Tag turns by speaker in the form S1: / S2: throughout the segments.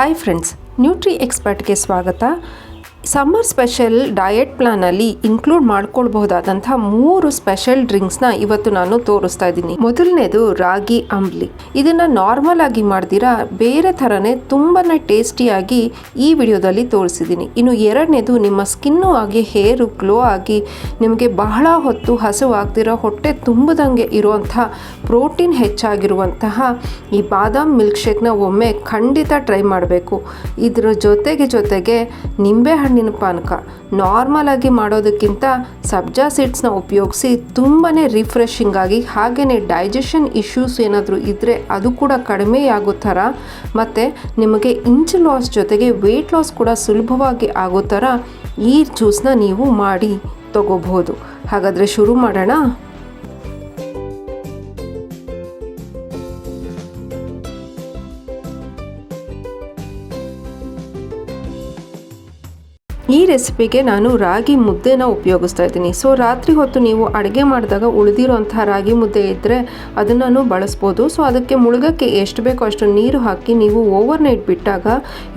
S1: Hi friends nutri ಎಕ್ಸ್ಪರ್ಟ್ಗೆ ಸ್ವಾಗತ. Summer special diet ಪ್ಲಾನಲ್ಲಿ ಇನ್ಕ್ಲೂಡ್ ಮಾಡ್ಕೊಳ್ಬಹುದಾದಂಥ ಮೂರು ಸ್ಪೆಷಲ್ ಡ್ರಿಂಕ್ಸ್ನ ಇವತ್ತು ನಾನು ತೋರಿಸ್ತಾ ಇದ್ದೀನಿ. ಮೊದಲನೇದು ರಾಗಿ ಅಂಬ್ಲಿ. ಇದನ್ನು ನಾರ್ಮಲ್ ಆಗಿ ಮಾಡ್ದಿರಾ, ಬೇರೆ ಥರನೇ ತುಂಬಾ ಟೇಸ್ಟಿಯಾಗಿ ಈ ವಿಡಿಯೋದಲ್ಲಿ ತೋರಿಸಿದ್ದೀನಿ. ಇನ್ನು ಎರಡನೇದು ನಿಮ್ಮ ಸ್ಕಿನ್ನು ಆಗಿ ಹೇರು ಗ್ಲೋ ಆಗಿ ನಿಮಗೆ ಬಹಳ ಹೊತ್ತು ಹಸುವಾಗ್ದಿರೋ ಹೊಟ್ಟೆ ತುಂಬದಂಗೆ ಇರುವಂಥ ಪ್ರೋಟೀನ್ ಹೆಚ್ಚಾಗಿರುವಂತಹ ಈ ಬಾದಾಮ್ ಮಿಲ್ಕ್ ಶೇಕ್ನ ಒಮ್ಮೆ ಖಂಡಿತ ಟ್ರೈ ಮಾಡಬೇಕು. ಇದರ ಜೊತೆಗೆ ಜೊತೆಗೆ ನಿಂಬೆ ಹಣ್ಣಿನ ಪಾನಕ ನಾರ್ಮಲ್ ಆಗಿ ಮಾಡೋದಕ್ಕಿಂತ ಸಬ್ಜಾ ಸೀಡ್ಸ್ನ ಉಪಯೋಗಿಸಿ ತುಂಬಾ ರಿಫ್ರೆಶಿಂಗ್ ಆಗಿ ಹಾಗೆಯೇ ಡೈಜೆಷನ್ ಇಶ್ಯೂಸ್ ಏನಾದರೂ ಇದ್ದರೆ ಅದು ಕೂಡ ಕಡಿಮೆಯಾಗೋ ಥರ, ಮತ್ತು ನಿಮಗೆ ಇಂಚ್ ಲಾಸ್ ಜೊತೆಗೆ ವೆಯ್ಟ್ ಲಾಸ್ ಕೂಡ ಸುಲಭವಾಗಿ ಆಗೋ ಥರ ಈ ಜ್ಯೂಸ್ನ ನೀವು ಮಾಡಿ ತಗೋಬಹುದು. ಹಾಗಾದರೆ ಶುರು ಮಾಡೋಣ. ಈ ರೆಸಿಪಿಗೆ ನಾನು ರಾಗಿ ಮುದ್ದೆನ ಉಪಯೋಗಿಸ್ತಾ ಇದ್ದೀನಿ. ಸೊ, ರಾತ್ರಿ ಹೊತ್ತು ನೀವು ಅಡುಗೆ ಮಾಡಿದಾಗ ಉಳಿದಿರೋಂಥ ರಾಗಿ ಮುದ್ದೆ ಇದ್ದರೆ ಅದನ್ನು ಬಳಸ್ಬೋದು. ಸೊ, ಅದಕ್ಕೆ ಮುಳುಗಕ್ಕೆ ಎಷ್ಟು ಬೇಕೋ ಅಷ್ಟು ನೀರು ಹಾಕಿ ನೀವು ಓವರ್ ನೈಟ್ ಬಿಟ್ಟಾಗ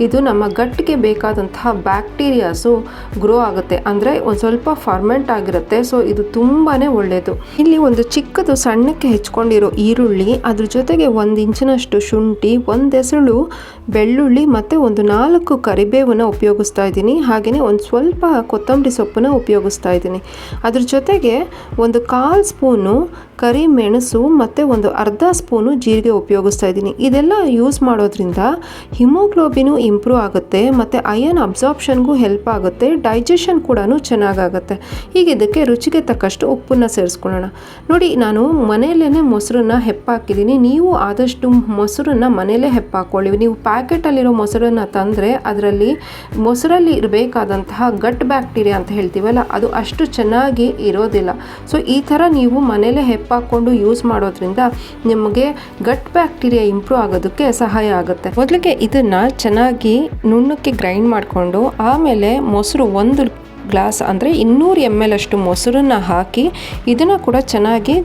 S1: ಇದು ನಮ್ಮ ಗಟ್ಟಿಗೆ ಬೇಕಾದಂತಹ ಬ್ಯಾಕ್ಟೀರಿಯಾಸು ಗ್ರೋ ಆಗುತ್ತೆ. ಅಂದರೆ ಒಂದು ಸ್ವಲ್ಪ ಫರ್ಮೆಂಟ್ ಆಗಿರುತ್ತೆ. ಸೊ, ಇದು ತುಂಬಾ ಒಳ್ಳೆಯದು ಇಲ್ಲಿ ಒಂದು ಚಿಕ್ಕದು ಸಣ್ಣಕ್ಕೆ ಹೆಚ್ಕೊಂಡಿರೋ ಈರುಳ್ಳಿ, ಅದ್ರ ಜೊತೆಗೆ ಒಂದು ಇಂಚಿನಷ್ಟು ಶುಂಠಿ, ಒಂದು ಎಸಳು ಬೆಳ್ಳುಳ್ಳಿ ಮತ್ತು ಒಂದು ನಾಲ್ಕು ಕರಿಬೇವನ್ನು ಉಪಯೋಗಿಸ್ತಾ ಇದ್ದೀನಿ. ಹಾಗೆಯೇ ಒಂದು ಸ್ವಲ್ಪ ಕೊತ್ತಂಬರಿ ಸೊಪ್ಪನ್ನು ಉಪಯೋಗಿಸ್ತಾ ಇದ್ದೀನಿ. ಅದ್ರ ಜೊತೆಗೆ ಒಂದು ಕಾಲು ಸ್ಪೂನು ಕರಿಮೆಣಸು ಮತ್ತು ಒಂದು ಅರ್ಧ ಸ್ಪೂನು ಜೀರಿಗೆ ಉಪಯೋಗಿಸ್ತಾ ಇದ್ದೀನಿ. ಇದೆಲ್ಲ ಯೂಸ್ ಮಾಡೋದ್ರಿಂದ ಹಿಮೋಗ್ಲೋಬಿನು ಇಂಪ್ರೂವ್ ಆಗುತ್ತೆ ಮತ್ತು ಅಯನ್ ಅಬ್ಸಾರ್ಪ್ಷನ್ಗೂ ಹೆಲ್ಪ್ ಆಗುತ್ತೆ ಡೈಜೆಷನ್ ಕೂಡ ಚೆನ್ನಾಗಾಗುತ್ತೆ. ಈಗ ಇದಕ್ಕೆ ರುಚಿಗೆ ತಕ್ಕಷ್ಟು ಉಪ್ಪನ್ನು ಸೇರಿಸ್ಕೊಳ್ಳೋಣ. ನೋಡಿ, ನಾನು ಮನೆಯಲ್ಲೇ ಮೊಸರನ್ನ ಹೆಪ್ಪಾಕಿದ್ದೀನಿ. ನೀವು ಆದಷ್ಟು ಮೊಸರನ್ನ ಮನೆಯಲ್ಲೇ ಹೆಪ್ಪಾಕೊಳ್ಳಿ. ನೀವು ಪ್ಯಾಕೆಟಲ್ಲಿರೋ ಮೊಸರನ್ನು ತಂದರೆ ಅದರಲ್ಲಿ ಮೊಸರಲ್ಲಿ ಇರಬೇಕಾದಂತಹ ಗಟ್ ಬ್ಯಾಕ್ಟೀರಿಯಾ ಅಂತ ಹೇಳ್ತೀವಲ್ಲ, ಅದು ಅಷ್ಟು ಚೆನ್ನಾಗಿ ಇರೋದಿಲ್ಲ. ಸೊ ಈ ಥರ ನೀವು ಮನೇಲೇ ಹೆಪ್ಪಾಕ್ಕೊಂಡು ಯೂಸ್ ಮಾಡೋದ್ರಿಂದ ನಿಮಗೆ ಗಟ್ ಬ್ಯಾಕ್ಟೀರಿಯಾ ಇಂಪ್ರೂವ್ ಆಗೋದಕ್ಕೆ ಸಹಾಯ ಆಗುತ್ತೆ. ಮೊದಲಿಗೆ ಇದನ್ನು ಚೆನ್ನಾಗಿ ನುಣ್ಣಕ್ಕೆ ಗ್ರೈಂಡ್ ಮಾಡಿಕೊಂಡು ಆಮೇಲೆ ಮೊಸರು ಒಂದು ಗ್ಲಾಸ್ ಅಂದರೆ ಇನ್ನೂರು ಎಂ ಎಲ್ ಅಷ್ಟು ಮೊಸರನ್ನು ಹಾಕಿ ಇದನ್ನು ಕೂಡ ಚೆನ್ನಾಗಿ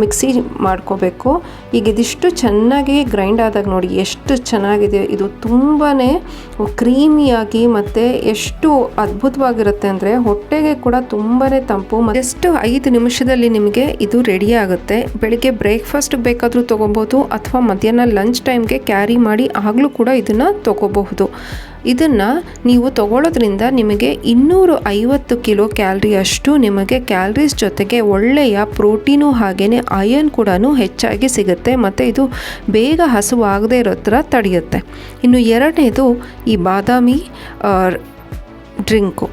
S1: ಮಿಕ್ಸಿ ಮಾಡ್ಕೋಬೇಕು. ಈಗ ಇದಿಷ್ಟು ಚೆನ್ನಾಗಿ ಗ್ರೈಂಡ್ ಆದಾಗ ನೋಡಿ ಎಷ್ಟು ಚೆನ್ನಾಗಿದೆ. ಇದು ತುಂಬಾ ಕ್ರೀಮಿಯಾಗಿ ಮತ್ತು ಎಷ್ಟು ಅದ್ಭುತವಾಗಿರುತ್ತೆ ಅಂದರೆ ಹೊಟ್ಟೆಗೆ ಕೂಡ ತುಂಬಾ ತಂಪು ಎಷ್ಟು ಐದು ನಿಮಿಷದಲ್ಲಿ ನಿಮಗೆ ಇದು ರೆಡಿ ಆಗುತ್ತೆ. ಬೆಳಿಗ್ಗೆ ಬ್ರೇಕ್ಫಾಸ್ಟ್ಗೆ ಬೇಕಾದರೂ ತೊಗೊಬೋದು ಅಥವಾ ಮಧ್ಯಾಹ್ನ ಲಂಚ್ ಟೈಮ್ಗೆ ಕ್ಯಾರಿ ಮಾಡಿ ಆಗಲೂ ಕೂಡ ಇದನ್ನು ತೊಗೋಬಹುದು. ಇದನ್ನು ನೀವು ತಗೊಳ್ಳೋದ್ರಿಂದ ನಿಮಗೆ ಇನ್ನೂರು ಐವತ್ತು ಕಿಲೋ ಕ್ಯಾಲ್ರಿ ಅಷ್ಟು ನಿಮಗೆ ಕ್ಯಾಲ್ರೀಸ್ ಜೊತೆಗೆ ಒಳ್ಳೆಯ ಪ್ರೋಟೀನು ಹಾಗೆಯೇ ಅಯನ್ ಕೂಡ ಹೆಚ್ಚಾಗಿ ಸಿಗುತ್ತೆ ಮತ್ತು ಇದು ಬೇಗ ಹಸುವಾಗದೇ ಇರೋ ಥರ ತಡೆಯುತ್ತೆ. ಇನ್ನು ಎರಡನೇದು ಈ ಬಾದಾಮಿ ಡ್ರಿಂಕು.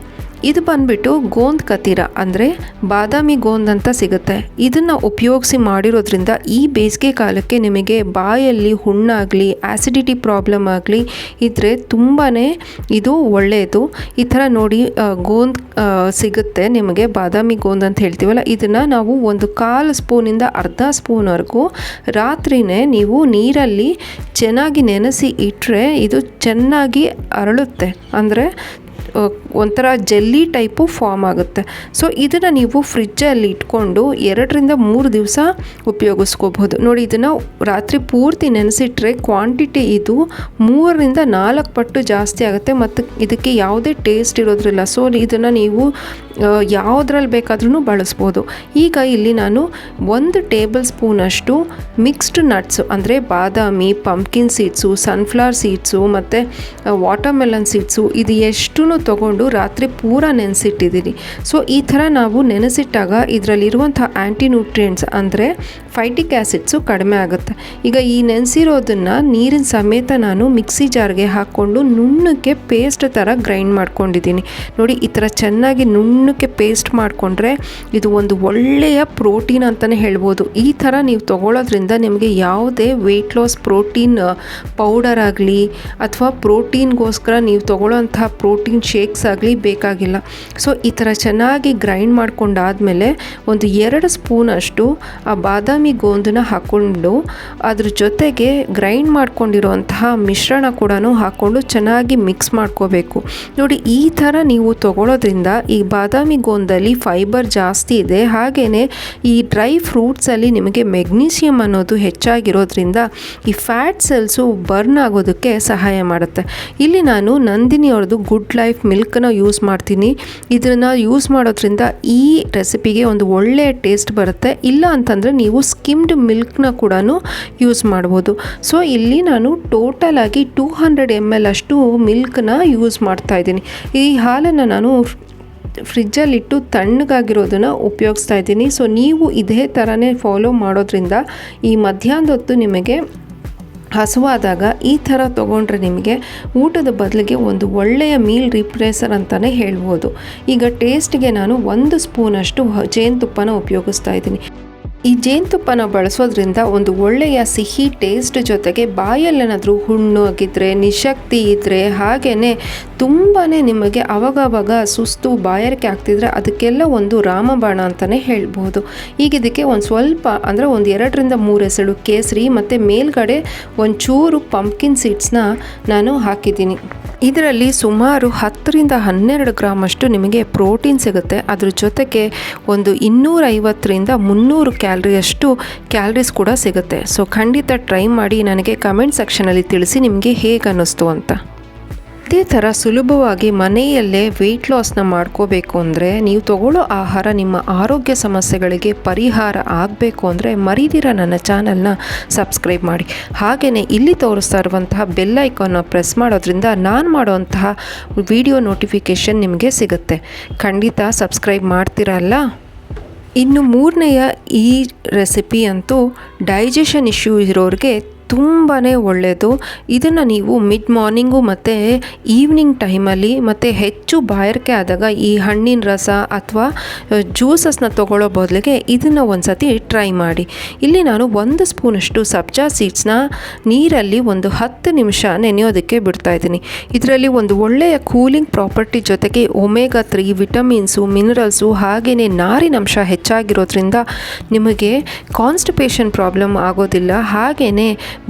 S1: ಇದು ಬಂದ್ಬಿಟ್ಟು ಗೋಂದ್ ಕತೀರ, ಅಂದರೆ ಬಾದಾಮಿ ಗೋಂದ್ ಅಂತ ಸಿಗುತ್ತೆ. ಇದನ್ನು ಉಪಯೋಗಿಸಿ ಮಾಡಿರೋದ್ರಿಂದ ಈ ಬೇಸಿಗೆ ಕಾಲಕ್ಕೆ ನಿಮಗೆ ಬಾಯಲ್ಲಿ ಹುಣ್ಣಾಗಲಿ ಆ್ಯಸಿಡಿಟಿ ಪ್ರಾಬ್ಲಮ್ ಆಗಲಿ ಇದ್ದರೆ ತುಂಬಾ ಇದು ಒಳ್ಳೆಯದು ಈ ಥರ ನೋಡಿ ಗೋಂದ್ ಸಿಗುತ್ತೆ ನಿಮಗೆ ಬಾದಾಮಿ ಗೋಂದ್ ಅಂತ ಹೇಳ್ತೀವಲ್ಲ, ಇದನ್ನು ನಾವು ಒಂದು ಕಾಲು ಸ್ಪೂನಿಂದ ಅರ್ಧ ಸ್ಪೂನ್ವರೆಗೂ ರಾತ್ರಿನೇ ನೀವು ನೀರಲ್ಲಿ ಚೆನ್ನಾಗಿ ನೆನೆಸಿ ಇಟ್ಟರೆ ಇದು ಚೆನ್ನಾಗಿ ಅರಳುತ್ತೆ. ಅಂದರೆ ಒಂಥರ ಜೆಲ್ಲಿ ಟೈಪು ಫಾರ್ಮ್ ಆಗುತ್ತೆ. ಸೊ, ಇದನ್ನು ನೀವು ಫ್ರಿಜ್ಜಲ್ಲಿ ಇಟ್ಕೊಂಡು ಎರಡರಿಂದ ಮೂರು ದಿವಸ ಉಪಯೋಗಿಸ್ಕೋಬಹುದು ನೋಡಿ, ಇದನ್ನು ರಾತ್ರಿ ಪೂರ್ತಿ ನೆನೆಸಿಟ್ರೆ ಕ್ವಾಂಟಿಟಿ ಇದು ಮೂರರಿಂದ ನಾಲ್ಕು ಪಟ್ಟು ಜಾಸ್ತಿ ಆಗುತ್ತೆ ಮತ್ತು ಇದಕ್ಕೆ ಯಾವುದೇ ಟೇಸ್ಟ್ ಇರೋದ್ರಿಲ್ಲ. ಸೊ, ಇದನ್ನು ನೀವು ಯಾವುದ್ರಲ್ಲಿ ಬೇಕಾದ್ರೂ ಬಳಸ್ಬೋದು. ಈಗ ಇಲ್ಲಿ ನಾನು ಒಂದು ಟೇಬಲ್ ಸ್ಪೂನಷ್ಟು ಮಿಕ್ಸ್ಡ್ ನಟ್ಸು, ಅಂದರೆ ಬಾದಾಮಿ, ಪಂಪ್ಕಿನ್ ಸೀಡ್ಸು, ಸನ್ಫ್ಲವರ್ ಸೀಡ್ಸು, ಮತ್ತು ವಾಟರ್ಮೆಲನ್ ಸೀಡ್ಸು, ಇದು ಎಷ್ಟು ತೊಗೊಂಡು ರಾತ್ರಿ ಪೂರ ನೆನೆಸಿಟ್ಟಿದ್ದೀನಿ. ಸೊ ಈ ಥರ ನಾವು ನೆನೆಸಿಟ್ಟಾಗ ಇದರಲ್ಲಿರುವಂಥ ಆ್ಯಂಟಿ ನ್ಯೂಟ್ರಿಯೆಂಟ್ಸ್ ಅಂದರೆ ಫೈಟಿಕ್ ಆ್ಯಸಿಡ್ಸು ಕಡಿಮೆ ಆಗುತ್ತೆ. ಈಗ ಈ ನೆನೆಸಿರೋದನ್ನು ನೀರಿನ ಸಮೇತ ನಾನು ಮಿಕ್ಸಿ ಜಾರ್ಗೆ ಹಾಕ್ಕೊಂಡು ನುಣ್ಣಕ್ಕೆ ಪೇಸ್ಟ್ ಥರ ಗ್ರೈಂಡ್ ಮಾಡ್ಕೊಂಡಿದ್ದೀನಿ. ನೋಡಿ, ಈ ಥರ ಚೆನ್ನಾಗಿ ನುಣ್ಣಕ್ಕೆ ಪೇಸ್ಟ್ ಮಾಡಿಕೊಂಡ್ರೆ ಇದು ಒಂದು ಒಳ್ಳೆಯ ಪ್ರೋಟೀನ್ ಅಂತಲೇ ಹೇಳ್ಬೋದು. ಈ ಥರ ನೀವು ತೊಗೊಳೋದ್ರಿಂದ ನಿಮಗೆ ಯಾವುದೇ ವೆಯ್ಟ್ ಲಾಸ್ ಪ್ರೋಟೀನ್ ಪೌಡರ್ ಆಗಲಿ ಅಥವಾ ಪ್ರೋಟೀನ್ಗೋಸ್ಕರ ನೀವು ತೊಗೊಳ್ಳೋಂಥ ಪ್ರೋಟೀನ್ ಶೇಕ್ಸ್ ಆಗಲಿ ಬೇಕಾಗಿಲ್ಲ. ಸೊ ಈ ಥರ ಚೆನ್ನಾಗಿ ಗ್ರೈಂಡ್ ಮಾಡ್ಕೊಂಡಾದಮೇಲೆ ಒಂದು ಎರಡು ಸ್ಪೂನಷ್ಟು ಆ ಬಾದಾಮಿ ಗೋಂದನ್ನ ಹಾಕ್ಕೊಂಡು ಅದ್ರ ಜೊತೆಗೆ ಗ್ರೈಂಡ್ ಮಾಡ್ಕೊಂಡಿರುವಂತಹ ಮಿಶ್ರಣ ಕೂಡ ಹಾಕ್ಕೊಂಡು ಚೆನ್ನಾಗಿ ಮಿಕ್ಸ್ ಮಾಡ್ಕೋಬೇಕು. ನೋಡಿ, ಈ ಥರ ನೀವು ತಗೊಳ್ಳೋದ್ರಿಂದ ಈ ಬಾದಾಮಿ ಗೋಂದಲ್ಲಿ ಫೈಬರ್ ಜಾಸ್ತಿ ಇದೆ. ಹಾಗೆಯೇ ಈ ಡ್ರೈ ಫ್ರೂಟ್ಸಲ್ಲಿ ನಿಮಗೆ ಮೆಗ್ನೀಷಿಯಮ್ ಅನ್ನೋದು ಹೆಚ್ಚಾಗಿರೋದ್ರಿಂದ ಈ ಫ್ಯಾಟ್ ಸೆಲ್ಸು ಬರ್ನ್ ಆಗೋದಕ್ಕೆ ಸಹಾಯ ಮಾಡುತ್ತೆ. ಇಲ್ಲಿ ನಾನು ನಂದಿನಿ ಅವ್ರದ್ದು ಗುಡ್ ಲೈಫ್ ಮಿಲ್ಕನ್ನ ಯೂಸ್ ಮಾಡ್ತೀನಿ. ಇದನ್ನು ಯೂಸ್ ಮಾಡೋದ್ರಿಂದ ಈ ರೆಸಿಪಿಗೆ ಒಂದು ಒಳ್ಳೆಯ ಟೇಸ್ಟ್ ಬರುತ್ತೆ. ಇಲ್ಲ ಅಂತಂದರೆ ನೀವು ಸ್ಕಿಮ್ಡ್ ಮಿಲ್ಕ್ನ ಕೂಡ ಯೂಸ್ ಮಾಡ್ಬೋದು. ಸೊ, ಇಲ್ಲಿ ನಾನು ಟೋಟಲ್ ಆಗಿ ಟೂ ಹಂಡ್ರೆಡ್ ಎಂ ಎಲ್ ಅಷ್ಟು ಮಿಲ್ಕ್ನ ಯೂಸ್ ಮಾಡ್ತಾ ಇದ್ದೀನಿ. ಈ ಹಾಲನ್ನು ನಾನು ಫ್ರಿಜ್ಜಲ್ಲಿಟ್ಟು ತಣ್ಣಗಾಗಿರೋದನ್ನು ಉಪಯೋಗಿಸ್ತಾ ಇದ್ದೀನಿ. ಸೊ, ನೀವು ಇದೇ ಥರನೇ ಫಾಲೋ ಮಾಡೋದ್ರಿಂದ ಈ ಮಧ್ಯಾಹ್ನದ ಹೊತ್ತು ನಿಮಗೆ ಹಸುವಾದಾಗ ಈ ಥರ ತೊಗೊಂಡ್ರೆ ನಿಮಗೆ ಊಟದ ಬದಲಿಗೆ ಒಂದು ಒಳ್ಳೆಯ ಮೀಲ್ ರಿಪ್ಲೇಸರ್ ಅಂತಲೇ ಹೇಳ್ಬೋದು. ಈಗ ಟೇಸ್ಟ್ಗೆ ನಾನು ಒಂದು ಸ್ಪೂನಷ್ಟು ಜೇನುತುಪ್ಪನ ಉಪಯೋಗಿಸ್ತಾ ಇದ್ದೀನಿ. ಈ ಜೇನುತುಪ್ಪನ ಬಳಸೋದ್ರಿಂದ ಒಂದು ಒಳ್ಳೆಯ ಸಿಹಿ ಟೇಸ್ಟ್ ಜೊತೆಗೆ ಬಾಯಲ್ಲೇನಾದರೂ ಹುಣ್ಣು ಆಗಿದ್ದರೆ ನಿಶಕ್ತಿ ಇದ್ದರೆ ಹಾಗೆಯೇ ತುಂಬಾ ನಿಮಗೆ ಅವಾಗವಾಗ ಸುಸ್ತು ಬಾಯಾರಿಕೆ ಆಗ್ತಿದ್ರೆ ಅದಕ್ಕೆಲ್ಲ ಒಂದು ರಾಮಬಾಣ ಅಂತಲೇ ಹೇಳ್ಬೋದು ಈಗ ಇದಕ್ಕೆ ಒಂದು ಸ್ವಲ್ಪ ಅಂದರೆ ಒಂದು ಎರಡರಿಂದ ಮೂರು ಎಸಳು ಕೇಸರಿ ಮತ್ತು ಮೇಲ್ಗಡೆ ಒಂಚೂರು ಪಂಪ್ಕಿನ್ ಸೀಡ್ಸ್ನ ನಾನು ಹಾಕಿದ್ದೀನಿ. ಇದರಲ್ಲಿ ಸುಮಾರು ಹತ್ತರಿಂದ ಹನ್ನೆರಡು ಗ್ರಾಮ್ ಅಷ್ಟು ನಿಮಗೆ ಪ್ರೋಟೀನ್ ಸಿಗುತ್ತೆ. ಅದ್ರ ಜೊತೆಗೆ ಒಂದು ಇನ್ನೂರೈವತ್ತರಿಂದ ಮುನ್ನೂರು ಕ್ಯಾಲ್ರಿಯಷ್ಟು ಕ್ಯಾಲ್ರೀಸ್ ಕೂಡ ಸಿಗುತ್ತೆ. ಸೊ ಖಂಡಿತ ಟ್ರೈ ಮಾಡಿ ನನಗೆ ಕಮೆಂಟ್ ಸೆಕ್ಷನಲ್ಲಿ ತಿಳಿಸಿ ನಿಮಗೆ ಹೇಗೆ ಅನ್ನಿಸ್ತು ಅಂತ. ಇದೇ ಥರ ಸುಲಭವಾಗಿ ಮನೆಯಲ್ಲೇ ವೆಯ್ಟ್ ಲಾಸ್ನ ಮಾಡ್ಕೋಬೇಕು ಅಂದರೆ ನೀವು ತಗೊಳ್ಳೋ ಆಹಾರ ನಿಮ್ಮ ಆರೋಗ್ಯ ಸಮಸ್ಯೆಗಳಿಗೆ ಪರಿಹಾರ ಆಗಬೇಕು ಅಂದರೆ ಮರಿದಿರ ನನ್ನ ಚಾನಲ್ನ ಸಬ್ಸ್ಕ್ರೈಬ್ ಮಾಡಿ. ಹಾಗೆಯೇ ಇಲ್ಲಿ ತೋರಿಸ್ತಾ ಇರುವಂತಹ ಬೆಲ್ ಐಕಾನ್ನ ಪ್ರೆಸ್ ಮಾಡೋದ್ರಿಂದ ನಾನು ಮಾಡುವಂತಹ ವಿಡಿಯೋ ನೋಟಿಫಿಕೇಷನ್ ನಿಮಗೆ ಸಿಗುತ್ತೆ. ಖಂಡಿತ ಸಬ್ಸ್ಕ್ರೈಬ್ ಮಾಡ್ತೀರಲ್ಲ ಇನ್ನು ಮೂರನೆಯ ಈ ರೆಸಿಪಿ ಅಂತೂ ಡೈಜೆಷನ್ ಇಶ್ಯೂ ಇರೋರಿಗೆ ತುಂಬಾ ಒಳ್ಳೆಯದು ಇದನ್ನು ನೀವು ಮಿಡ್ ಮಾರ್ನಿಂಗು ಮತ್ತು ಈವ್ನಿಂಗ್ ಟೈಮಲ್ಲಿ ಮತ್ತು ಹೆಚ್ಚು ಬಾಯಾರಿಕೆ ಆದಾಗ ಈ ಹಣ್ಣಿನ ರಸ ಅಥವಾ ಜ್ಯೂಸಸ್ನ ತೊಗೊಳ್ಳೋ ಬದಲಿಗೆ ಇದನ್ನು ಒಂದು ಸತಿ ಟ್ರೈ ಮಾಡಿ. ಇಲ್ಲಿ ನಾನು ಒಂದು ಸ್ಪೂನಷ್ಟು ಸಬ್ಜಾ ಸೀಡ್ಸ್ನ ನೀರಲ್ಲಿ ಒಂದು ಹತ್ತು ನಿಮಿಷ ನೆನೆಯೋದಕ್ಕೆ ಬಿಡ್ತಾ ಇದ್ದೀನಿ. ಇದರಲ್ಲಿ ಒಂದು ಒಳ್ಳೆಯ ಕೂಲಿಂಗ್ ಪ್ರಾಪರ್ಟಿ ಜೊತೆಗೆ ಒಮೆಗಾ ತ್ರೀ ವಿಟಮಿನ್ಸು ಮಿನರಲ್ಸು ಹಾಗೆಯೇ ನಾರಿನಂಶ ಹೆಚ್ಚಾಗಿರೋದ್ರಿಂದ ನಿಮಗೆ ಕಾನ್ಸ್ಟಿಪೇಷನ್ ಪ್ರಾಬ್ಲಮ್ ಆಗೋದಿಲ್ಲ. ಹಾಗೆಯೇ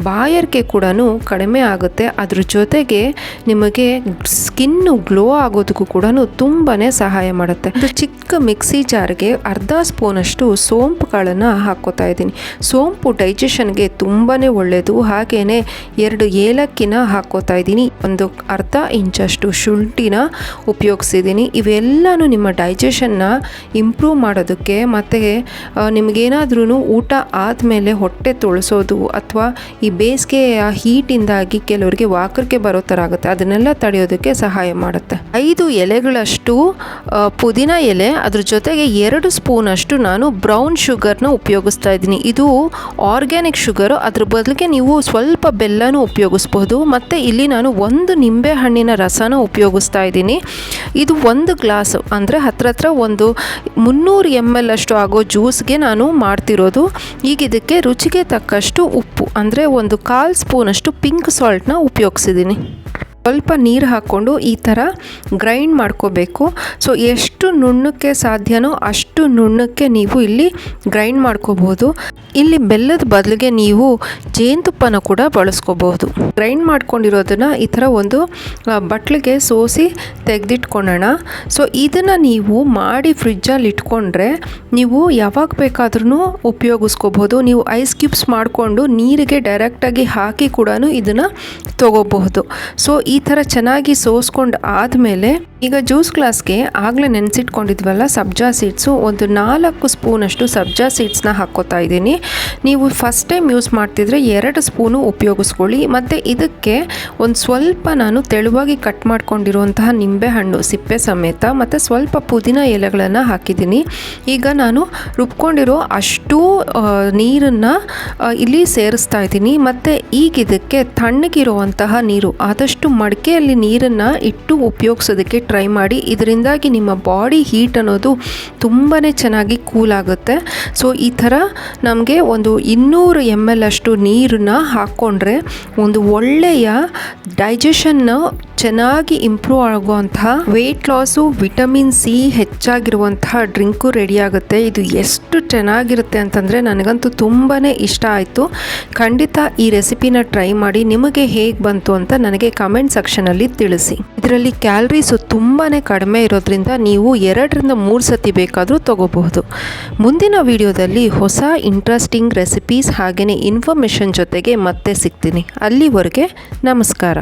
S1: ಬಾಯಾರಿಕೆ ಕೂಡ ಕಡಿಮೆ ಆಗುತ್ತೆ. ಅದ್ರ ಜೊತೆಗೆ ನಿಮಗೆ ಸ್ಕಿನ್ನು ಗ್ಲೋ ಆಗೋದಕ್ಕೂ ಕೂಡ ತುಂಬಾ ಸಹಾಯ ಮಾಡುತ್ತೆ. ಚಿಕ್ಕ ಮಿಕ್ಸಿ ಜಾರ್ಗೆ ಅರ್ಧ ಸ್ಪೂನಷ್ಟು ಸೋಂಪುಗಳನ್ನು ಹಾಕೋತಾ ಇದ್ದೀನಿ. ಸೋಂಪು ಡೈಜೆಷನ್ಗೆ ತುಂಬಾ ಒಳ್ಳೆಯದು ಹಾಗೆಯೇ ಎರಡು ಏಲಕ್ಕಿನ ಹಾಕೋತಾ ಇದ್ದೀನಿ. ಒಂದು ಅರ್ಧ ಇಂಚಷ್ಟು ಶುಂಠಿನ ಉಪಯೋಗಿಸಿದ್ದೀನಿ. ಇವೆಲ್ಲನೂ ನಿಮ್ಮ ಡೈಜೆಷನ್ನ ಇಂಪ್ರೂವ್ ಮಾಡೋದಕ್ಕೆ ಮತ್ತು ನಿಮಗೇನಾದ್ರೂ ಊಟ ಆದಮೇಲೆ ಹೊಟ್ಟೆ ತೊಳಸೋದು ಅಥವಾ ಈ ಬೇಸಿಗೆಯ ಹೀಟಿಂದಾಗಿ ಕೆಲವರಿಗೆ ವಾಕರಿಕೆ ಬರೋ ಥರ ಆಗುತ್ತೆ. ಅದನ್ನೆಲ್ಲ ತಡೆಯೋದಕ್ಕೆ ಸಹಾಯ ಮಾಡುತ್ತೆ. ಐದು ಎಲೆಗಳಷ್ಟು ಪುದೀನ ಎಲೆ, ಅದ್ರ ಜೊತೆಗೆ ಎರಡು ಸ್ಪೂನಷ್ಟು ನಾನು ಬ್ರೌನ್ ಶುಗರ್ನ ಉಪಯೋಗಿಸ್ತಾ ಇದ್ದೀನಿ. ಇದು ಆರ್ಗ್ಯಾನಿಕ್ ಶುಗರು ಅದ್ರ ಬದಲಿಗೆ ನೀವು ಸ್ವಲ್ಪ ಬೆಲ್ಲನೂ ಉಪಯೋಗಿಸ್ಬೋದು. ಮತ್ತು ಇಲ್ಲಿ ನಾನು ಒಂದು ನಿಂಬೆ ಹಣ್ಣಿನ ರಸನ ಉಪಯೋಗಿಸ್ತಾ ಇದ್ದೀನಿ. ಇದು ಒಂದು ಗ್ಲಾಸ್ ಅಂದರೆ ಹತ್ರ ಹತ್ರ ಒಂದು ಮುನ್ನೂರು ಎಂ ಎಲ್ ಅಷ್ಟು ಆಗೋ ಜ್ಯೂಸ್ಗೆ ನಾನು ಮಾಡ್ತಿರೋದು. ಈಗ ಇದಕ್ಕೆ ರುಚಿಗೆ ತಕ್ಕಷ್ಟು ಉಪ್ಪು, ಅಂದರೆ ಒಂದು ಕಾಲು ಸ್ಪೂನಷ್ಟು ಪಿಂಕ್ ಸಾಲ್ಟ್ನ ಉಪಯೋಗಿಸಿದ್ದೀನಿ. ಸ್ವಲ್ಪ ನೀರು ಹಾಕ್ಕೊಂಡು ಈ ಥರ ಗ್ರೈಂಡ್ ಮಾಡ್ಕೋಬೇಕು. ಸೊ ಎಷ್ಟು ನುಣ್ಣಕ್ಕೆ ಸಾಧ್ಯನೋ ಅಷ್ಟು ನುಣ್ಣಕ್ಕೆ ನೀವು ಇಲ್ಲಿ ಗ್ರೈಂಡ್ ಮಾಡ್ಕೋಬೋದು ಇಲ್ಲಿ ಬೆಲ್ಲದ ಬದಲಿಗೆ ನೀವು ಜೇನುತುಪ್ಪನ ಕೂಡ ಬಳಸ್ಕೋಬಹುದು. ಗ್ರೈಂಡ್ ಮಾಡ್ಕೊಂಡಿರೋದನ್ನು ಈ ಥರ ಒಂದು ಬಟ್ಲಿಗೆ ಸೋಸಿ ತೆಗೆದಿಟ್ಕೊಳ್ಳೋಣ ಸೊ ಇದನ್ನು ನೀವು ಮಾಡಿ ಫ್ರಿಜ್ಜಲ್ಲಿ ಇಟ್ಕೊಂಡ್ರೆ ನೀವು ಯಾವಾಗ ಬೇಕಾದ್ರೂ ಉಪಯೋಗಿಸ್ಕೋಬೋದು ನೀವು ಐಸ್ ಕ್ಯೂಬ್ಸ್ ಮಾಡಿಕೊಂಡು ನೀರಿಗೆ ಡೈರೆಕ್ಟಾಗಿ ಹಾಕಿ ಕೂಡ ಇದನ್ನು ತಗೋಬಹುದು. ಸೊ ಈ ಥರ ಚೆನ್ನಾಗಿ ಸೋಸ್ಕೊಂಡು ಆದಮೇಲೆ ಈಗ ಜ್ಯೂಸ್ ಗ್ಲಾಸ್ಗೆ ಆಗಲೇ ನೆನೆಸಿಟ್ಕೊಂಡಿದ್ವಲ್ಲ ಸಬ್ಜಾ ಸೀಡ್ಸು, ಒಂದು ನಾಲ್ಕು ಸ್ಪೂನಷ್ಟು ಸಬ್ಜಾ ಸೀಡ್ಸ್ನ ಹಾಕ್ಕೋತಾ ಇದ್ದೀನಿ. ನೀವು ಫಸ್ಟ್ ಟೈಮ್ ಯೂಸ್ ಮಾಡ್ತಿದ್ರೆ ಎರಡು ಸ್ಪೂನು ಉಪಯೋಗಿಸ್ಕೊಳ್ಳಿ. ಮತ್ತು ಇದಕ್ಕೆ ಒಂದು ಸ್ವಲ್ಪ ನಾನು ತೆಳುವಾಗಿ ಕಟ್ ಮಾಡ್ಕೊಂಡಿರುವಂತಹ ನಿಂಬೆಹಣ್ಣು ಸಿಪ್ಪೆ ಸಮೇತ, ಮತ್ತು ಸ್ವಲ್ಪ ಪುದೀನ ಎಲೆಗಳನ್ನು ಹಾಕಿದ್ದೀನಿ. ಈಗ ನಾನು ರುಬ್ಕೊಂಡಿರೋ ಅಷ್ಟು ನೀರನ್ನು ಇಲ್ಲಿ ಸೇರಿಸ್ತಾ ಇದ್ದೀನಿ. ಮತ್ತು ಈಗ ಇದಕ್ಕೆ ತಣ್ಣಗಿರುವಂತಹ ನೀರು, ಆದಷ್ಟು ಮಡಿಕೆಯಲ್ಲಿ ನೀರನ್ನು ಇಟ್ಟು ಉಪಯೋಗಿಸೋದಕ್ಕೆ ಟ್ರೈ ಮಾಡಿ. ಇದರಿಂದಾಗಿ ನಿಮ್ಮ ಬಾಡಿ ಹೀಟ್ ಅನ್ನೋದು ತುಂಬಾ ಚೆನ್ನಾಗಿ ಕೂಲ್ ಆಗುತ್ತೆ. ಸೊ ಈ ಥರ ನಮಗೆ ಒಂದು ಇನ್ನೂರು ಎಂ ಎಲ್ ಅಷ್ಟು ನೀರನ್ನ ಹಾಕ್ಕೊಂಡ್ರೆ ಒಂದು ಒಳ್ಳೆಯ ಡೈಜೆಷನ್ನ ಚೆನ್ನಾಗಿ ಇಂಪ್ರೂವ್ ಆಗುವಂತಹ ವೆಯ್ಟ್ ಲಾಸು ವಿಟಮಿನ್ ಸಿ ಹೆಚ್ಚಾಗಿರುವಂತಹ ಡ್ರಿಂಕು ರೆಡಿ ಆಗುತ್ತೆ. ಇದು ಎಷ್ಟು ಚೆನ್ನಾಗಿರುತ್ತೆ ಅಂತಂದರೆ ನನಗಂತೂ ತುಂಬಾ ಇಷ್ಟ ಆಯಿತು. ಖಂಡಿತ ಈ ರೆಸಿಪಿನ ಟ್ರೈ ಮಾಡಿ ನಿಮಗೆ ಹೇಗೆ ಬಂತು ಅಂತ ನನಗೆ ಕಮೆಂಟ್ ಸೆಕ್ಷನಲ್ಲಿ ತಿಳಿಸಿ. ಇದರಲ್ಲಿ ಕ್ಯಾಲ್ರೀಸು ತುಂಬಾ ಕಡಿಮೆ ಇರೋದ್ರಿಂದ ನೀವು ಎರಡರಿಂದ ಮೂರು ಸತಿ ಬೇಕಾದರೂ ತಗೋಬಹುದು. ಮುಂದಿನ ವಿಡಿಯೋದಲ್ಲಿ ಹೊಸ ಇಂಟ್ರೆಸ್ಟಿಂಗ್ ರೆಸಿಪೀಸ್ ಹಾಗೆಯೇ ಇನ್ಫಾರ್ಮೇಷನ್ ಜೊತೆಗೆ ಮತ್ತೆ ಸಿಗ್ತೀನಿ. ಅಲ್ಲಿವರೆಗೆ ನಮಸ್ಕಾರ.